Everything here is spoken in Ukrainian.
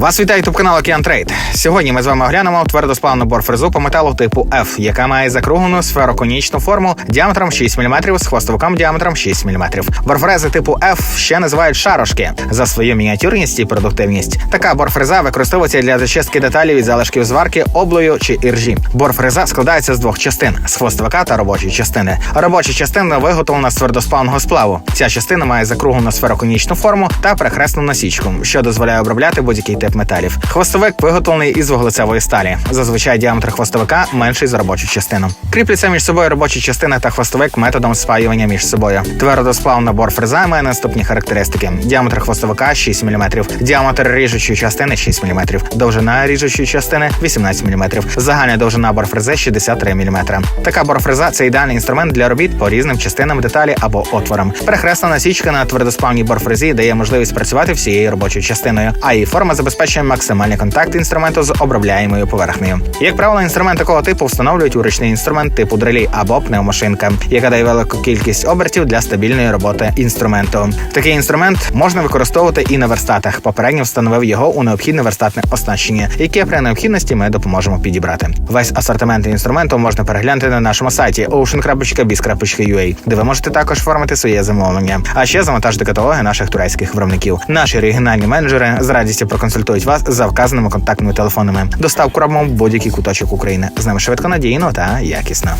Вас вітає ютуб канал Океан Трейд. Сьогодні ми з вами оглянемо твердосплавну борфрезу по металу типу F, яка має закруглену сфероконічну форму діаметром 6 мм з хвостовиком діаметром 6 мм. Борфрези типу F ще називають шарошки за свою мініатюрність і продуктивність. Така борфреза використовується для зачистки деталей від залишків зварки, облою чи іржі. Борфреза складається з двох частин: з хвостовика та робочої частини. Робоча частина виготовлена з твердосплавного сплаву. Ця частина має закруглену сфероконічну форму та перехресну насічку, що дозволяє обробляти будь-який тип металів. Хвостовик виготовлений із вуглецевої сталі. Зазвичай діаметр хвостовика менший за робочу частину. Кріпляться між собою робоча частина та хвостовик методом спаювання між собою. Твердосплавна борфреза має наступні характеристики: діаметр хвостовика 6 мм, діаметр ріжучої частини 6 мм, довжина ріжучої частини 18 мм, загальна довжина борфрези 63 мм. Така борфреза це ідеальний інструмент для робіт по різним частинам деталі або отворам. Перехресна насічка на твердосплавній борфрезі дає можливість працювати всією робочою частиною, а її форма забезпечує максимальний контакт інструменту з обробляємою поверхнею. Як правило, інструмент такого типу встановлюють у ручний інструмент типу дрелі або пневмошинка, яка дає велику кількість обертів для стабільної роботи інструменту. Такий інструмент можна використовувати і на верстатах. Попередньо встановив його у необхідне верстатне оснащення, яке при необхідності ми допоможемо підібрати. Весь асортимент інструменту можна переглянути на нашому сайті ocean.biz.ua, де ви можете також оформити своє замовлення. А ще завантажити каталоги наших турецьких виробників. Наші регіональні менеджери з радістю проконсультують вас за вказаними контактними телефонами. Доставку робимо в будь-який куточок України. З нами швидко надійно та якісно.